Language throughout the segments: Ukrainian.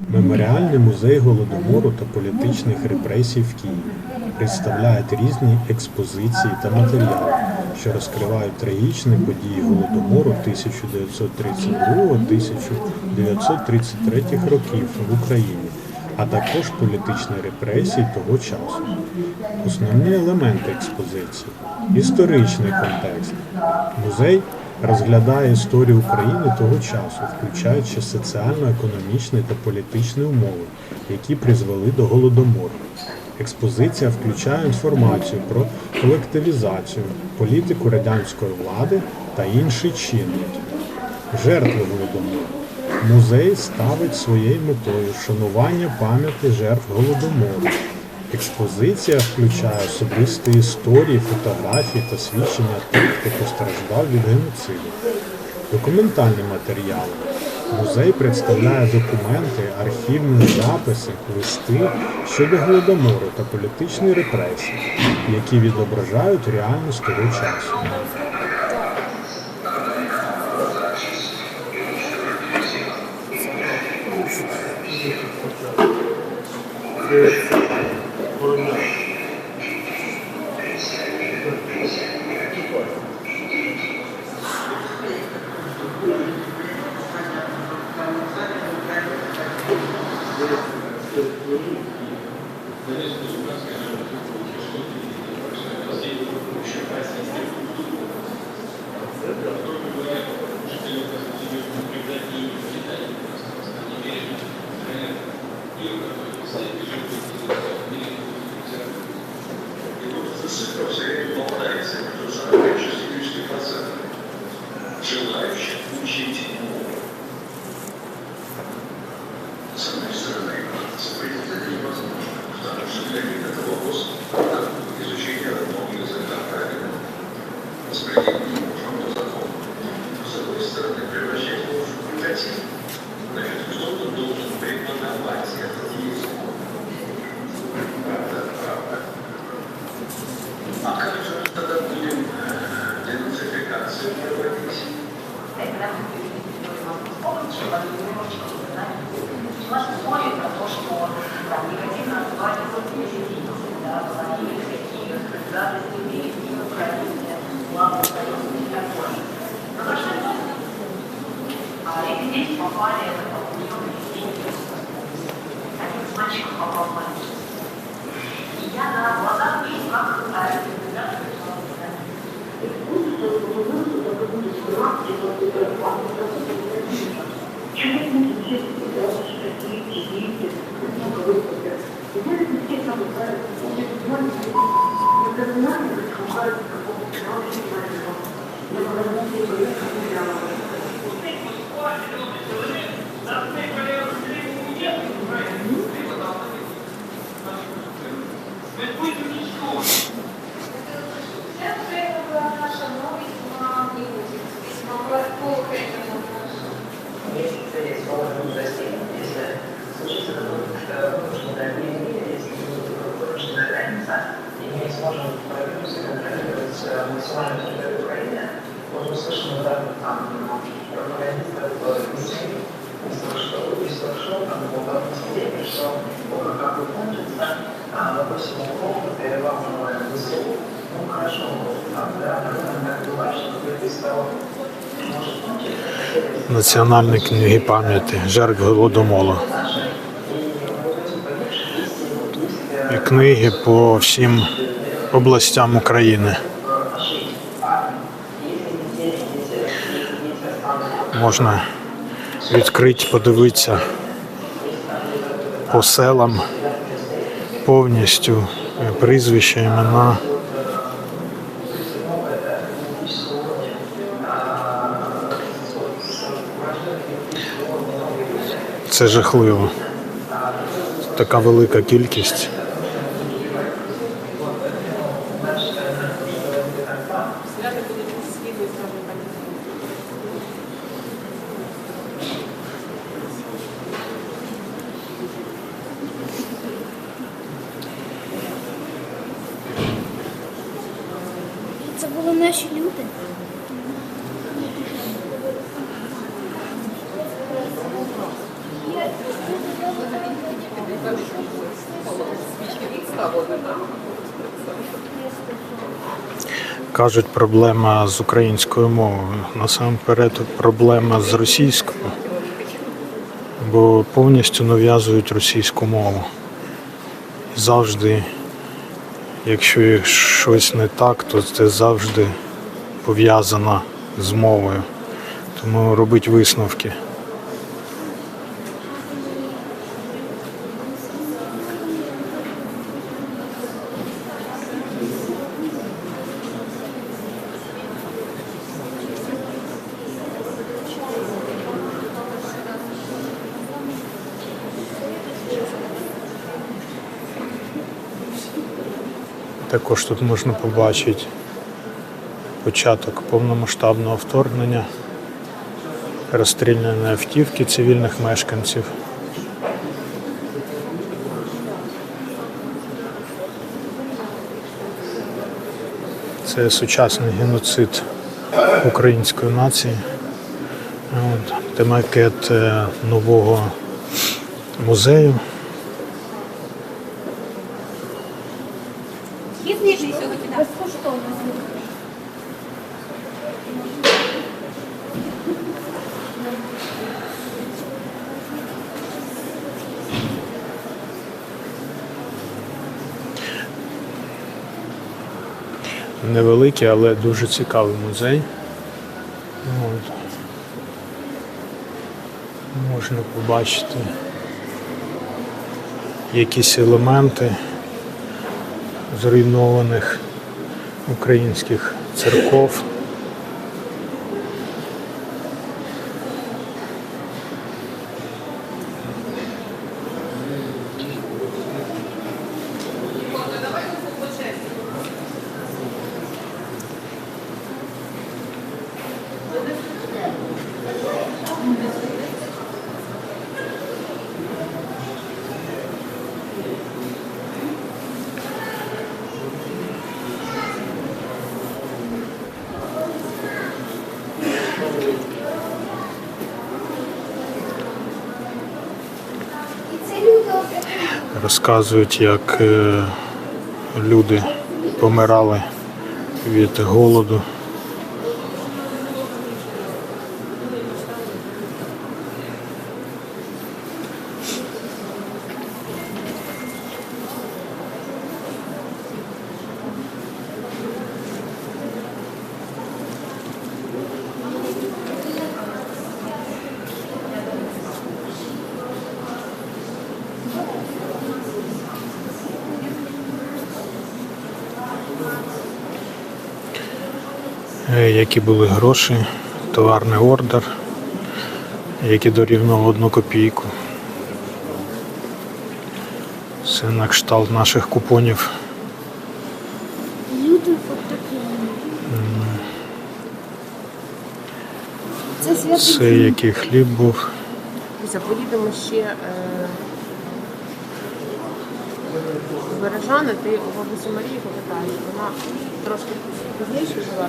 Меморіальний музей голодомору та політичних репресій в Києві представляє різні експозиції та матеріали, що розкривають трагічні події голодомору 1932-1933 років в Україні, а також політичні репресії того часу. Основні елементи експозиції історичний контекст. Музей розглядає історію України того часу, включаючи соціально-економічні та політичні умови, які призвели до голодомору. Експозиція включає інформацію про колективізацію, політику радянської влади та інші чинники. Жертви голодомору. Музей ставить своєю метою вшанування пам'яті жертв голодомору. Експозиція включає особисті історії, фотографії та свідчення тих, хто постраждав від геноциду. Документальні матеріали. Музей представляє документи, архівні записи, листи щодо голодомору та політичної репресії, які відображають реальність того часу. Gracias. а эти дети попали в это унион президента. Один из мальчиков попал в больницу. И я на глазах вижу, как а, эти ребята Это 壊してでも自分で残念かね。Національні книги пам'яті жертв голодомору. І книги по всім областям України. Можна відкрити, подивитися по селам повністю прізвища, імена. Це жахливо. Така велика кількість. Це були наші люди. Кажуть, проблема з українською мовою. Насамперед проблема з російською, бо повністю нав'язують російську мову. Завжди якщо щось не так, то це завжди пов'язано з мовою. Тому робить висновки. Також тут можна побачити початок повномасштабного вторгнення, розстріляні автівки цивільних мешканців. Це сучасний геноцид української нації. От, це макет е, нового музею. Невеликий, але дуже цікавий музей. От. Можна побачити якісь елементи зруйнованих українських церков. Розказують, як е, люди помирали від голоду. Які були гроші, товарний ордер, який дорівнював одну копійку. Це на кшталт наших купонів. Люди. Це. Це який хліб був. Поїдемо ще е, в Бережани, ти у бабусі Марії попитаєш, вона трошки пізніше дає.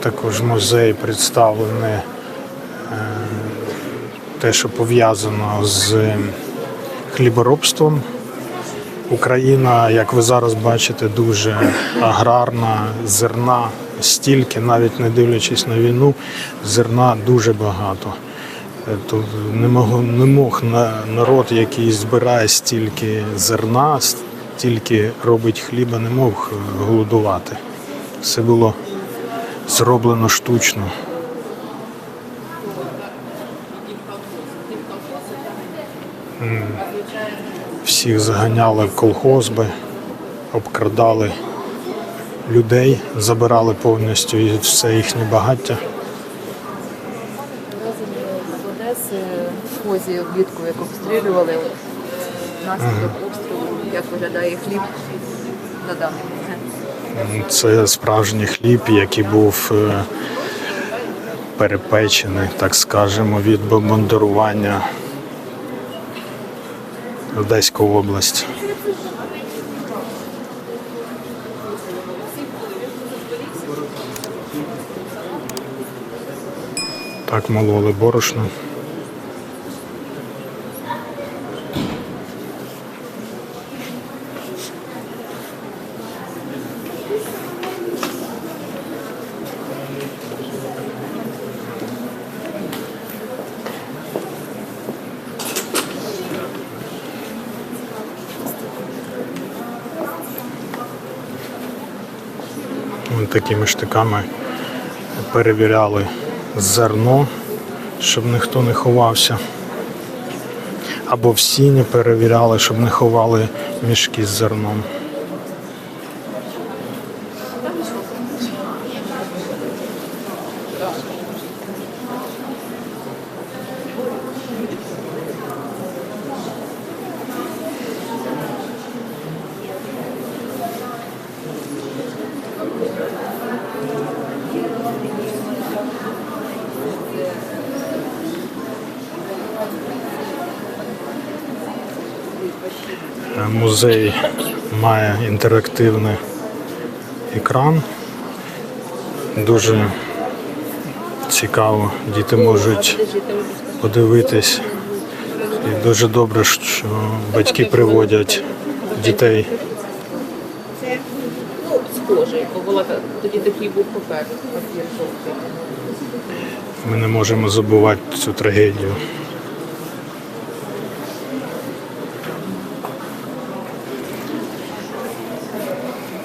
Також музей представлений е, те, що пов'язано з хліборобством. Україна, як ви зараз бачите, дуже аграрна, зерна стільки, навіть не дивлячись на війну, зерна дуже багато. Е, То не мог, не мог на- народ, який збирає стільки зерна, стільки робить хліба, не мог е, голодувати. Все було зроблено штучно. Всіх заганяли в колхозби, обкрадали людей, забирали повністю все їхнє багаття. з Одеси в хозі влітку, як обстрілювали наслідок обстрілу, як виглядає хліб на даний момент. Це справжній хліб, який був е, перепечений, так скажемо, від бомбардування Одеської області. Так мололи борошно. Такими штиками перевіряли зерно, щоб ніхто не ховався. Або всі сіні перевіряли, щоб не ховали мішки з зерном. Е, Музей має інтерактивний екран. Дуже цікаво. Діти можуть подивитись. І дуже добре, що батьки приводять дітей. Це ну, схоже, бо була тоді такий був папір. Ми не можемо забувати цю трагедію.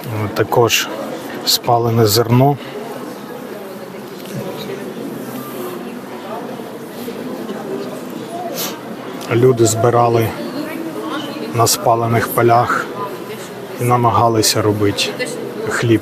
Е, Також спалене зерно. Люди збирали на спалених полях і намагалися робити хліб.